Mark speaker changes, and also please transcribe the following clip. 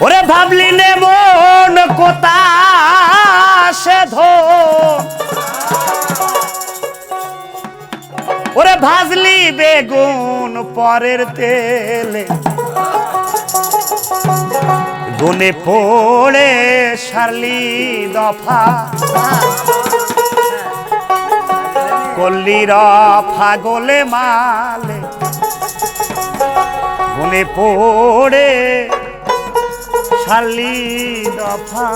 Speaker 1: ওরে ভাবলি নে মন কোথা ধো। ওরে ভাজলি বেগুন পরের তেলে। গুনে পড়ে সারলি দফা। করলি রফা গোলে মালে। গুনে পড়ে খালি দফা।